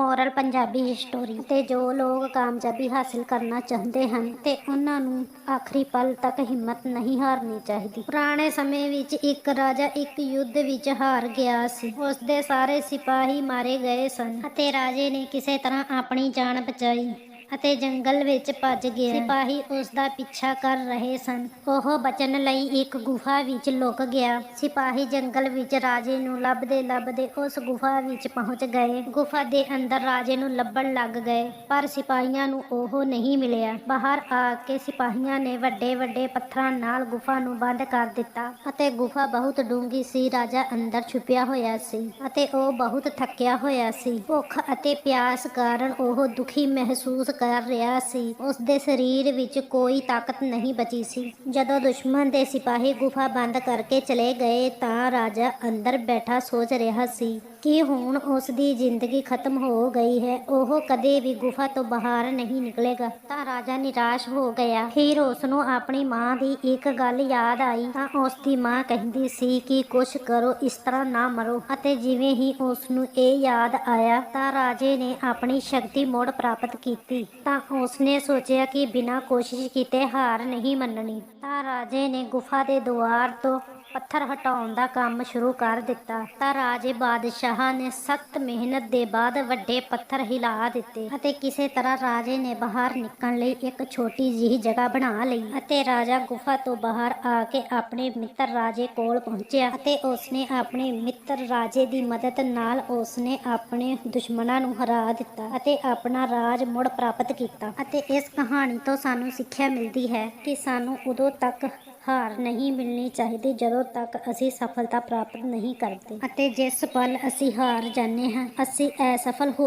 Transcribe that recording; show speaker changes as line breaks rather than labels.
Moral Punjabi story ਤੇ ਜੋ ਲੋਕ ਕਾਮਯਾਬੀ ਹਾਸਲ ਕਰਨਾ ਚਾਹੁੰਦੇ ਹਨ ਤੇ ਉਹਨਾਂ ਨੂੰ ਆਖਰੀ ਪਲ ਤੱਕ ਹਿੰਮਤ ਨਹੀਂ ਹਾਰਨੀ ਚਾਹੀਦੀ। ਪੁਰਾਣੇ ਸਮੇਂ ਵਿੱਚ ਇੱਕ ਰਾਜਾ ਇੱਕ ਯੁੱਧ ਵਿੱਚ ਹਾਰ ਗਿਆ ਸੀ। ਉਸ ਦੇ ਸਾਰੇ ਸਿਪਾਹੀ ਮਾਰੇ ਗਏ ਸਨ ਅਤੇ ਰਾਜੇ ਨੇ ਕਿਸੇ ਤਰ੍ਹਾਂ ਆਪਣੀ ਜਾਨ ਬਚਾਈ। ਅਤੇ ਜੰਗਲ ਵਿੱਚ ਭੱਜ ਗਿਆ। ਸਿਪਾਹੀ ਉਸ ਦਾ ਪਿੱਛਾ ਕਰ ਰਹੇ ਸਨ। ਉਹ ਬਚਣ ਲਈ ਇੱਕ ਗੁਫਾ ਵਿੱਚ ਲੁਕ ਗਿਆ। ਸਿਪਾਹੀ ਜੰਗਲ ਵਿੱਚ ਰਾਜੇ ਨੂੰ ਲੱਭਦੇ ਲੱਭਦੇ ਉਸ ਗੁਫਾ ਵਿੱਚ ਪਹੁੰਚ ਗਏ। ਗੁਫਾ ਦੇ ਅੰਦਰ ਰਾਜੇ ਨੂੰ ਲੱਭਣ ਲੱਗ ਗਏ, ਪਰ ਸਿਪਾਹੀਆਂ ਨੂੰ ਉਹ ਨਹੀਂ ਮਿਲਿਆ। ਬਾਹਰ ਆ ਕੇ ਸਿਪਾਹੀਆਂ ਨੇ ਵੱਡੇ ਵੱਡੇ ਪੱਥਰਾਂ ਨਾਲ ਗੁਫਾ ਨੂੰ ਬੰਦ ਕਰ ਦਿੱਤਾ ਅਤੇ ਗੁਫਾ ਬਹੁਤ ਡੂੰਘੀ ਸੀ। ਰਾਜਾ ਅੰਦਰ ਛੁਪਿਆ ਹੋਇਆ ਸੀ ਅਤੇ ਉਹ ਬਹੁਤ ਥੱਕਿਆ ਹੋਇਆ ਸੀ। ਭੁੱਖ ਅਤੇ ਪਿਆਸ ਕਾਰਨ ਉਹ ਦੁਖੀ ਮਹਿਸੂਸ ਕਰ ਰਿਹਾ ਸੀ। ਉਸ ਦੇ ਸਰੀਰ ਵਿੱਚ ਕੋਈ ਤਾਕਤ ਨਹੀਂ ਬਚੀ ਸੀ। ਜਦੋਂ ਦੁਸ਼ਮਣ ਦੇ ਸਿਪਾਹੀ ਗੁਫਾ ਬੰਦ ਕਰਕੇ ਚਲੇ ਗਏ ਤਾਂ ਰਾਜਾ ਅੰਦਰ ਬੈਠਾ ਸੋਚ ਰਿਹਾ ਸੀ। ਕਿ ਹੁਣ ਉਸ ਦੀ ਜ਼ਿੰਦਗੀ ਖਤਮ ਹੋ ਗਈ ਹੈ, ਉਹ ਕਦੇ ਵੀ ਗੁਫਾ ਤੋਂ ਬਾਹਰ ਨਹੀਂ ਨਿਕਲੇਗਾ। ਤਾਂ ਰਾਜਾ ਨਿਰਾਸ਼ ਹੋ ਗਿਆ। ਫਿਰ ਉਸ ਨੂੰ ਆਪਣੀ ਮਾਂ ਦੀ ਇੱਕ ਗੱਲ ਯਾਦ ਆਈ। ਤਾਂ ਉਸ ਦੀ ਮਾਂ ਕਹਿੰਦੀ ਸੀ ਕਿ ਕੁਛ ਕਰੋ, ਇਸ ਤਰ੍ਹਾਂ ਨਾ ਮਰੋ। ਅਤੇ ਜਿਵੇਂ ਹੀ ਉਸ ਨੂੰ ਇਹ ਯਾਦ ਆਇਆ, ਤਾਂ ਰਾਜੇ ਨੇ ਆਪਣੀ ਸ਼ਕਤੀ ਮੁੜ ਪ੍ਰਾਪਤ ਕੀਤੀ। ਤਾਂ ਉਸ ਨੇ ਸੋਚਿਆ ਕਿ ਬਿਨਾਂ ਕੋਸ਼ਿਸ਼ ਕੀਤੇ ਹਾਰ ਨਹੀਂ ਮੰਨਣੀ। ਤਾਂ ਰਾਜੇ ਨੇ ਗੁਫਾ ਦੇ ਦੁਆਰ ਤੋਂ ਪੱਥਰ ਹਟਾਉਣ ਦਾ ਕੰਮ ਸ਼ੁਰੂ ਕਰ ਦਿੱਤਾ। ਤਾਂ ਰਾਜੇ ਬਾਦਸ਼ਾਹ ਨੇ ਸਖਤ ਮਿਹਨਤ ਦੇ ਬਾਅਦ ਵੱਡੇ ਪੱਥਰ ਹਿਲਾ ਦਿੱਤੇ ਅਤੇ ਕਿਸੇ ਤਰ੍ਹਾਂ ਰਾਜੇ ਨੇ ਬਾਹਰ ਨਿਕਲਣ ਲਈ ਇੱਕ ਛੋਟੀ ਜਿਹੀ ਜਗ੍ਹਾ ਬਣਾ ਲਈ ਅਤੇ ਰਾਜਾ ਗੁਫਾ ਤੋਂ ਬਾਹਰ ਆ ਕੇ ਆਪਣੇ ਮਿੱਤਰ ਰਾਜੇ ਕੋਲ ਪਹੁੰਚਿਆ ਅਤੇ ਉਸਨੇ ਆਪਣੇ ਮਿੱਤਰ ਰਾਜੇ ਦੀ ਮਦਦ ਨਾਲ ਉਸਨੇ ਆਪਣੇ ਦੁਸ਼ਮਣਾਂ ਨੂੰ ਹਰਾ ਦਿੱਤਾ ਅਤੇ ਆਪਣਾ ਰਾਜ ਮੁੜ ਪ੍ਰਾਪਤ ਕੀਤਾ ਅਤੇ ਇਸ ਕਹਾਣੀ ਤੋਂ ਸਾਨੂੰ ਸਿੱਖਿਆ ਮਿਲਦੀ ਹੈ ਕਿ ਸਾਨੂੰ ਉਦੋਂ ਤੱਕ ਹਾਰ ਨਹੀਂ ਮਿਲਣੀ ਚਾਹੀਦੀ ਜਦੋਂ ਤੱਕ ਅਸੀਂ ਸਫਲਤਾ ਪ੍ਰਾਪਤ ਨਹੀਂ ਕਰਦੇ। ਅਤੇ ਜਿਸ ਪਲ ਅਸੀਂ ਹਾਰ ਜਾਂਦੇ ਹਾਂ, ਅਸੀਂ ਅਸਫਲ ਹੋ